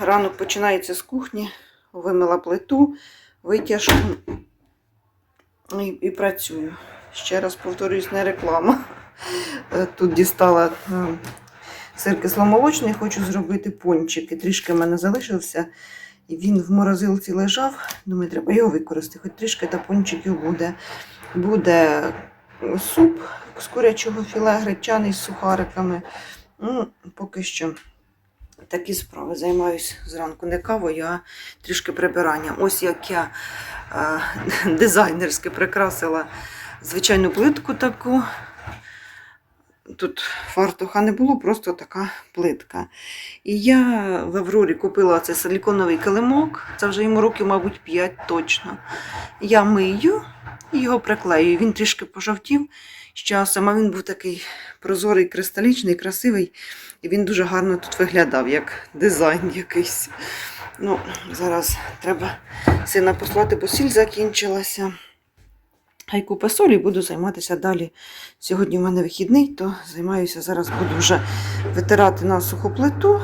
ранок починається з кухні, вимила плиту, витяжку і, і працюю. Ще раз повторюсь, не реклама. Е, Тут дістала е, сир кисломолочний, хочу зробити пончики. Трішки в мене залишився. І він в морозилці лежав. Думаю, треба його використати. Хоч трішки та пончиків буде. Буде суп з курячого філе, гречаний з сухариками. Ну, поки що такі справи. Займаюся зранку не кавою, а трішки прибиранням. Ось як я е, дизайнерськи прикрасила звичайну плитку таку. Тут фартуха не було, просто така плитка. І я в Аврорі купила цей силіконовий килимок, це вже йому років, мабуть, 5 точно. Я мию і його приклею. Він трішки пожовтів з часом, а він був такий прозорий, кристалічний, красивий. І він дуже гарно тут виглядав, як дизайн якийсь. Ну, зараз треба сина послати, бо сіль закінчилася. Хай купа солі буду займатися далі. Сьогодні в мене вихідний, то займаюся зараз, буду вже витирати на суху плиту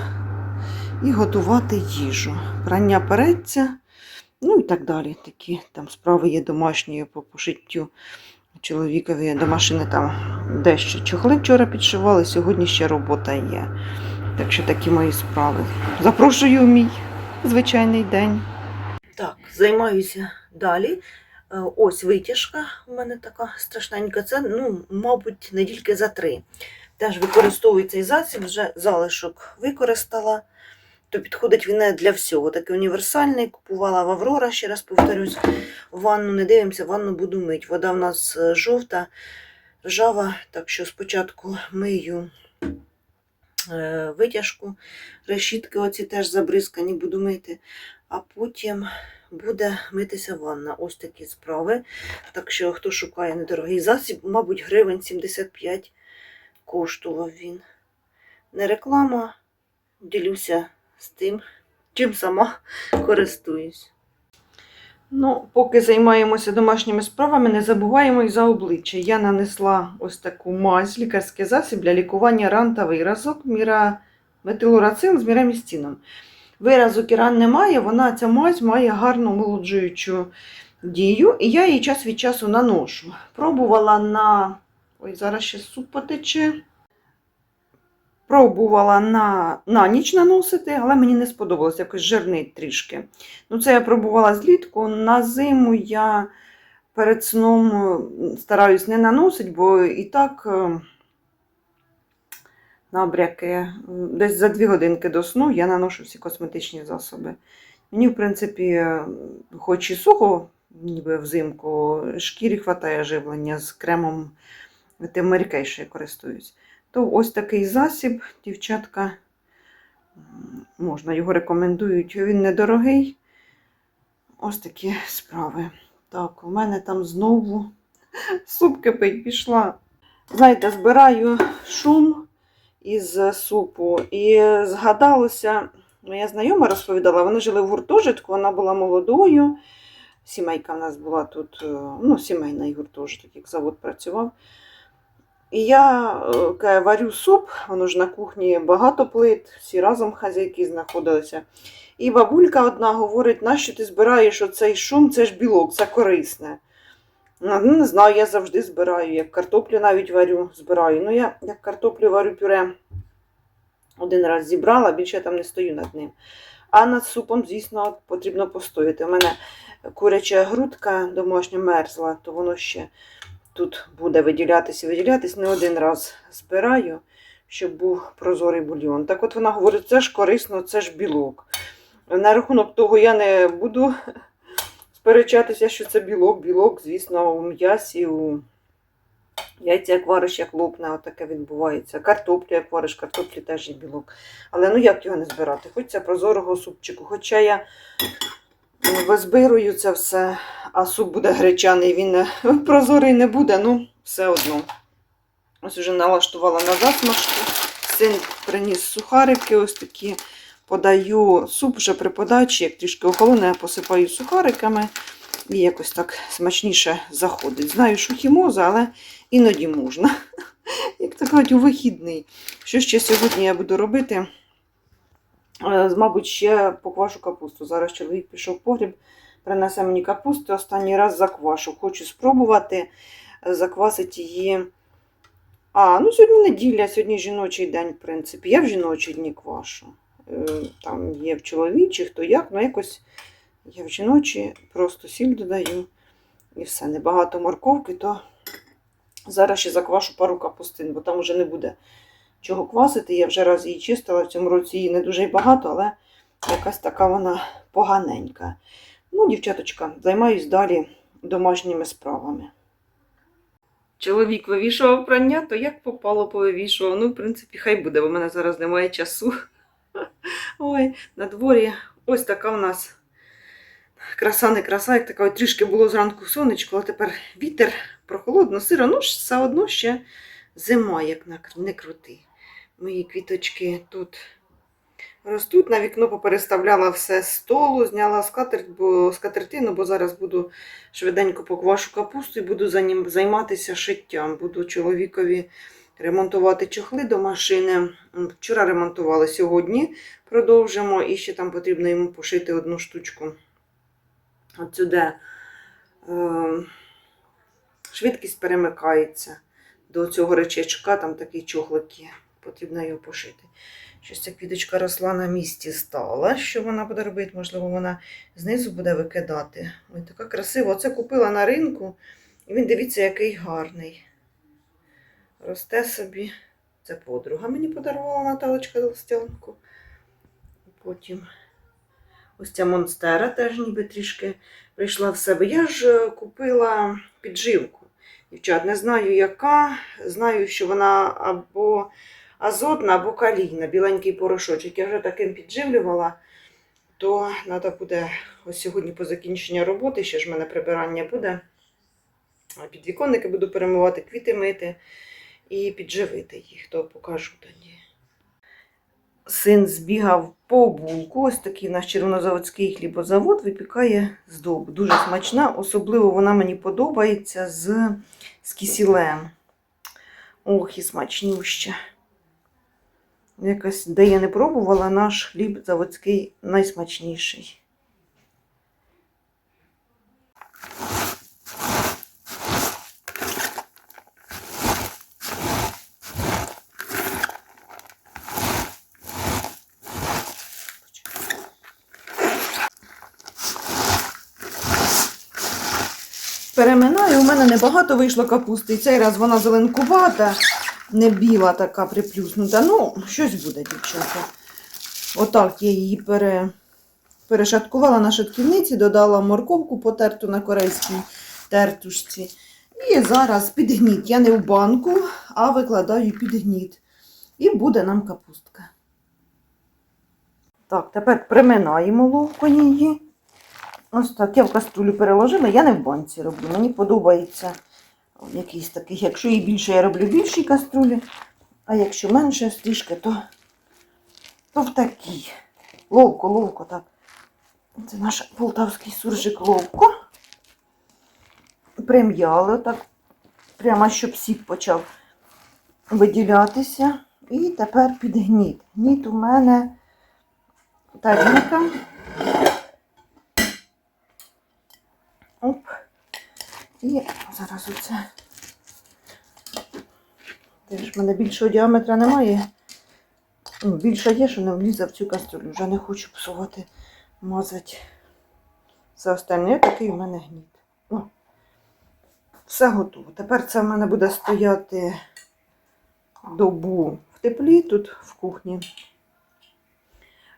і готувати їжу. Прання переться, ну і так далі. Такі там справи є домашні по пошиттю чоловікові до машини там дещо чохли вчора підшивали, сьогодні ще робота є. Так що такі мої справи. Запрошую мій звичайний день. Так, займаюся далі. Е, Ось витяжка у мене така страшненька. Це, ну, мабуть, недільки за три. Теж використовую цей засіб, вже залишок використала. То підходить він для всього. Такий універсальний. Купувала в Аврора, ще раз повторюсь. Ванну не дивимося, ванну буду мить. Вода в нас е, жовта, ржава, так що спочатку мию е, витяжку, решітки оці теж забризкані, буду мити, а потім буде митися ванна. Ось такі справи. Так що, хто шукає недорогий засіб, мабуть, гривень 75 коштував він. Не реклама, ділюся з тим, чим сама користуюсь. Ну, поки займаємося домашніми справами, не забуваємо і за обличчя. Я нанесла ось таку мазь, лікарський засіб для лікування ран та виразок, міра метилурацил з мірамістином. Виразок і ран немає, вона ця мазь має гарну омолоджуючу дію, і я її час від часу наношу. Пробувала на. Ой, зараз ще суп потече. Пробувала на, на ніч наносити, але мені не сподобалося, якось жирнить трішки. Ну, це я пробувала злітку. На зиму я перед сном е, стараюсь не наносити, бо і так е, набряки. Десь за дві годинки до сну я наношу всі косметичні засоби. Мені, в принципі, е, хоч і сухо, ніби взимку, шкірі хватає живлення з кремом тим Mary що я користуюсь. То ось такий засіб, дівчатка, можна його рекомендують. Він недорогий. Ось такі справи. Так, у мене там знову суп кипить пішла. Знаєте, збираю шум із супу і згадалося, моя знайома розповідала, вони жили в гуртожитку, вона була молодою. Сімейка в нас була тут, е, ну, сімейний гуртожиток, як завод працював. І я е, каже, варю суп, воно ж на кухні багато плит, всі разом хазяйки знаходилися. І бабулька одна говорить, нащо ти збираєш оцей шум, це ж білок, це корисне. Ну, не знаю, я завжди збираю, як картоплю навіть варю, збираю. Ну, я як картоплю варю пюре один раз зібрала, більше я там не стою над ним. А над супом, звісно, потрібно постояти. У мене куряча грудка домашня мерзла, то воно ще тут буде виділятися, виділятися. Не один раз збираю, щоб був прозорий бульйон. Так от вона говорить, це ж корисно, це ж білок. На рахунок того я не буду сперечатися, що це білок. Білок, звісно, у м'ясі, у яйця як вариш, як лопне, отаке відбувається. Картоплю, як вариш, картоплі теж є білок. Але ну як його не збирати? Хочеться прозорого супчику. Хоча я визбирую це все, а суп буде гречаний, він прозорий не буде, ну все одно. Ось вже налаштувала на засмажку. Син приніс сухарики ось такі. Подаю суп вже при подачі, як трішки охолоне, посипаю сухариками і якось так смачніше заходить. Знаю, що хімоза, але іноді можна. Як то кажуть, у вихідний. Що ще сьогодні я буду робити? Е, Мабуть, ще поквашу капусту. Зараз чоловік пішов в погріб, принесе мені капусту, останній раз заквашу. Хочу спробувати е, заквасити її. А, ну сьогодні неділя, сьогодні жіночий день, в принципі. Я в жіночі дні квашу. Е, Там є в чоловічі, хто як, ну якось я в жіночі просто сіль додаю і все. Небагато морковки, то зараз ще заквашу пару капустин, бо там вже не буде чого квасити. Я вже раз її чистила, в цьому році її не дуже багато, але якась така вона поганенька. Ну, дівчаточка, займаюсь далі домашніми справами. Чоловік вивішував прання, то як попало, повивішував. Ну, в принципі, хай буде, бо в мене зараз немає часу. Ой, на дворі ось така в нас краса не краса, як така трішки було зранку сонечко, а тепер вітер, прохолодно, сиро, ну все одно ще зима, як не крути. Мої квіточки тут ростуть. На вікно попереставляла все з столу, зняла скатерть, бо, скатертину, бо зараз буду швиденько поквашу капусту і буду за ним займатися шиттям. Буду чоловікові ремонтувати чохли до машини. Вчора ремонтували, сьогодні продовжимо. І ще там потрібно йому пошити одну штучку. Отсюди е, швидкість перемикається до цього речечка, там такий чохлик є. Потрібно його пошити. Щось ця квіточка росла на місці стала. Що вона буде робити? Можливо, вона знизу буде викидати. Ой, така красива. Оце купила на ринку. І він дивіться, який гарний. Росте собі. Це подруга мені подарувала Наталочка Толстянку. Потім ось ця монстера теж ніби трішки прийшла в себе. Я ж е, купила підживку. Дівчат, не знаю яка. Знаю, що вона або азотна, або калійна, біленький порошочок. Я вже таким підживлювала, то треба буде ось сьогодні по закінченню роботи, ще ж в мене прибирання буде. Підвіконники буду перемивати, квіти мити і підживити їх, то покажу тоді. Син збігав по булку. Ось такий наш червонозаводський хлібозавод випікає здобу. Дуже смачна, особливо вона мені подобається з, з кисілем. Ох, і смачнюща. Якось, де я не пробувала, наш хліб заводський найсмачніший. Переминаю, у мене небагато вийшло капусти. І цей раз вона зеленкувата, не біла така приплюснута. Ну, щось буде, дівчата. Отак я її пере... перешаткувала на шатківниці, додала морковку потерту на корейській тертушці. І зараз під гніт. Я не в банку, а викладаю під гніт. І буде нам капустка. Так, тепер приминаємо ловко її. Ось так, я в каструлю переложила, я не в банці роблю. Мені подобається якийсь такий. Якщо її більше, я роблю більші каструлі, а якщо менше трішки, то, то в такій. Ловко, ловко, так. Це наш полтавський суржик ловко. Прим'яли так, прямо щоб сік почав виділятися. І тепер під гніт. Гніт у мене тарілка. Оп. І зараз оце. Теж в мене більшого діаметра немає. Ну, більше є, що не влізе в цю каструлю. Вже не хочу псувати, мазати. Все остальне такий у мене гніт. О, все готово. Тепер це в мене буде стояти добу в теплі тут в кухні.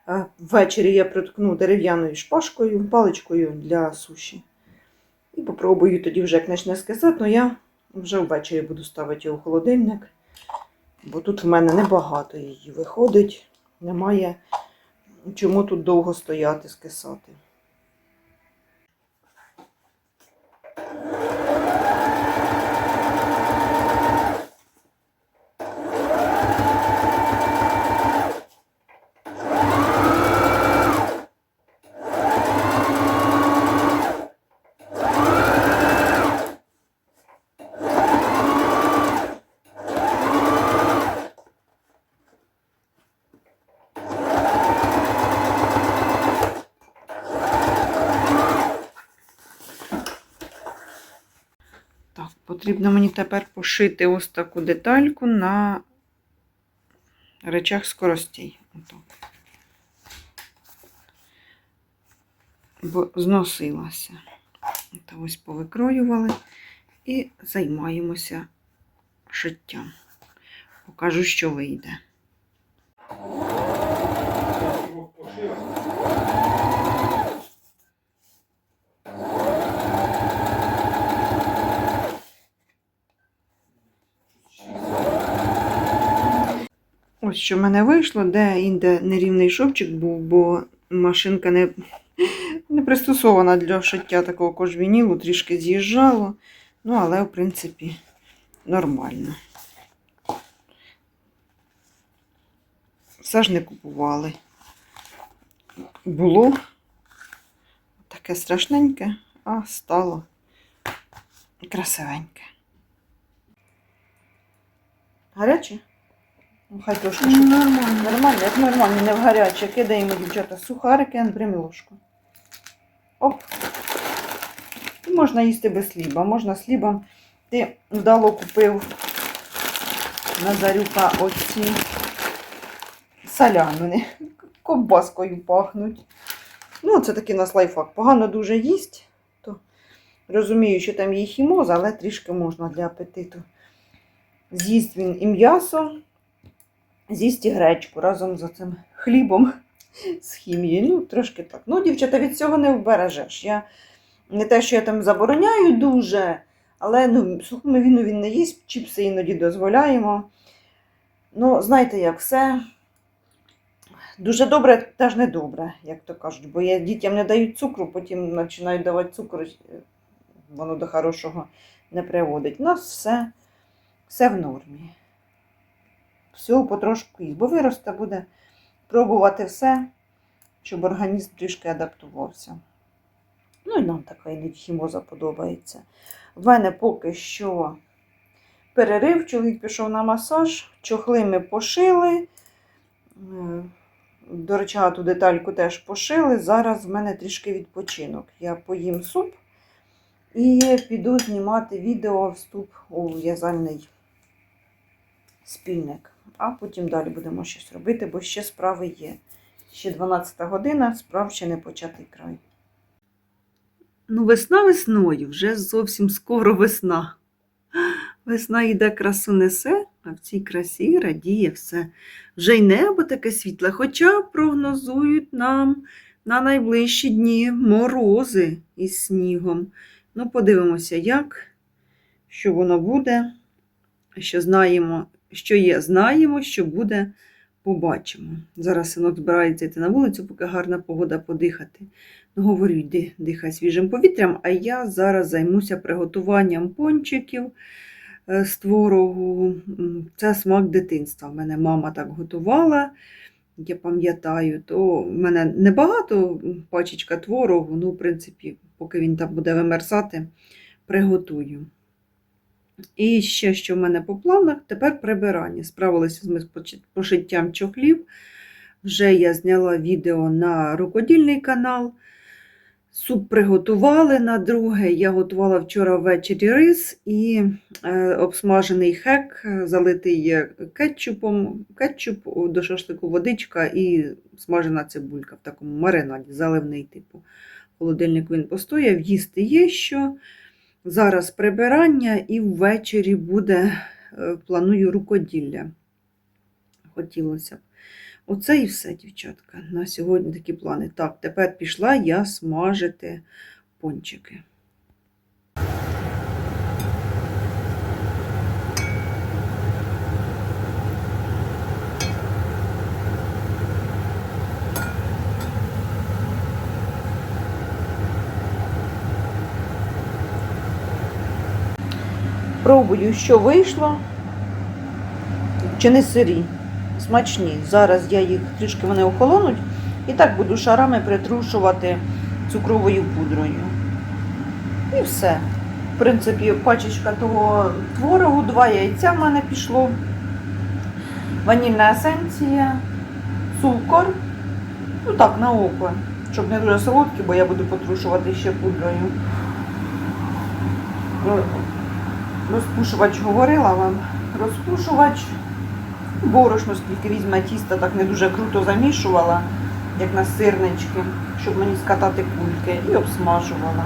Е, Ввечері я приткну дерев'яною шпажкою, паличкою для суші. І попробую тоді вже як почне скисати, але я вже ввечері буду ставити його в холодильник, бо тут в мене небагато її виходить. Немає чому тут довго стояти, скисати. Потрібно мені тепер пошити ось таку детальку на речах скоростей. Бо зносилася. Та ось повикроювали і займаємося шиттям. Покажу, що вийде. Ось що в мене вийшло, де інде нерівний шовчик був, бо машинка не, не пристосована для шиття такого кожвінілу, трішки з'їжджало. Ну, але, в принципі, нормально. Все ж не купували. Було таке страшненьке, а стало красивеньке. Гаряче? Ну, хай трошки. щоб- Нормально. Нормально, як нормально, не в гаряче. Кидаємо, дівчата, сухарики, ложку. Оп. І можна їсти без хліба. Можна з хлібом. Ти вдало купив Назарюка оці салямини. Ковбаскою пахнуть. Ну, це такий у нас лайфхак. Погано дуже їсть, то розумію, що там є хімоза, але трішки можна для апетиту. З'їсть він і м'ясо, з'їсть і гречку разом з цим хлібом з хімією. Ну, трошки так. Ну, дівчата, від цього не вбережеш. Я не те, що я там забороняю дуже, але ну, сухому віну він не їсть, чіпси іноді дозволяємо. Ну, знаєте, як все. Дуже добре, теж не добре, як то кажуть, бо я дітям не дають цукру, потім починають давати цукру, воно до хорошого не приводить. У нас все, все в нормі всього потрошку їсть, бо виросте буде пробувати все, щоб організм трішки адаптувався. Ну і нам така хімоза подобається. В мене поки що перерив, чоловік пішов на масаж, чохли ми пошили. Е, До речі, ту детальку теж пошили. Зараз в мене трішки відпочинок. Я поїм суп і піду знімати відео вступ у в'язальний спільник. А потім далі будемо щось робити, бо ще справи є. Ще 12 година, справ ще не початий край. Ну, весна весною, вже зовсім скоро весна. Весна йде, красу несе, а в цій красі радіє все. Вже й небо таке світле, хоча прогнозують нам на найближчі дні морози із снігом. Ну, подивимося, як, що воно буде, що знаємо, що є, знаємо, що буде, побачимо. Зараз синок збирається йти на вулицю, поки гарна погода подихати. Ну, говорю, йди, дихай свіжим повітрям, а я зараз займуся приготуванням пончиків е, з творогу. Це смак дитинства. В мене мама так готувала. Я пам'ятаю, то в мене небагато пачечка творогу, ну, в принципі, поки він там буде вимерзати, приготую. І ще, що в мене по планах, тепер прибирання. Справилася з пошиттям чохлів. Вже я зняла відео на рукодільний канал. Суп приготували на друге. Я готувала вчора ввечері рис і е, обсмажений хек, залитий кетчупом, кетчуп до шашлику водичка і смажена цибулька в такому маринаді, заливний типу. Холодильник він постояв, їсти є що. Зараз прибирання і ввечері буде, е, планую рукоділля. Хотілося б. Оце і все, дівчатка. На сьогодні такі плани. Так, тепер пішла я смажити пончики. Пробую, що вийшло. Чи не сирі. Смачні. Зараз я їх трішки вони охолонуть. І так буду шарами притрушувати цукровою пудрою. І все. В принципі, пачечка того творогу, два яйця в мене пішло. Ванільна есенція, цукор. Ну так, на око. Щоб не дуже солодкі, бо я буду потрушувати ще пудрою. Розпушувач говорила вам. Розпушувач борошно, скільки візьме тіста, так не дуже круто замішувала, як на сирнички, щоб мені скатати кульки, і обсмажувала.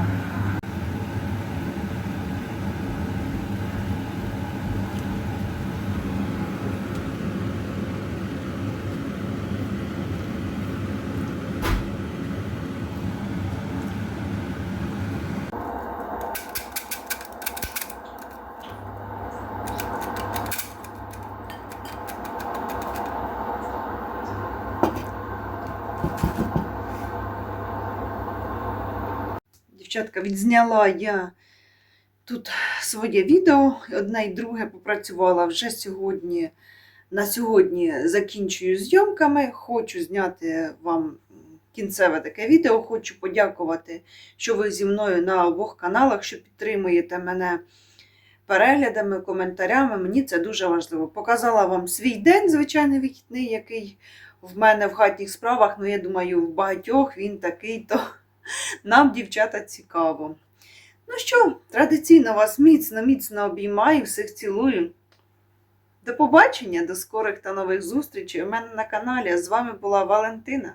Дівчатка, відзняла я тут своє відео, одне і друге попрацювала вже сьогодні. На сьогодні закінчую зйомками. Хочу зняти вам кінцеве таке відео. Хочу подякувати, що ви зі мною на обох каналах, що підтримуєте мене переглядами, коментарями. Мені це дуже важливо. Показала вам свій день, звичайний вихідний, який в мене в хатніх справах. Ну, я думаю, в багатьох він такий то. Нам, дівчата, цікаво. Ну що, традиційно вас міцно, міцно обіймаю, всіх цілую. До побачення, до скорих та нових зустрічей у мене на каналі. З вами була Валентина.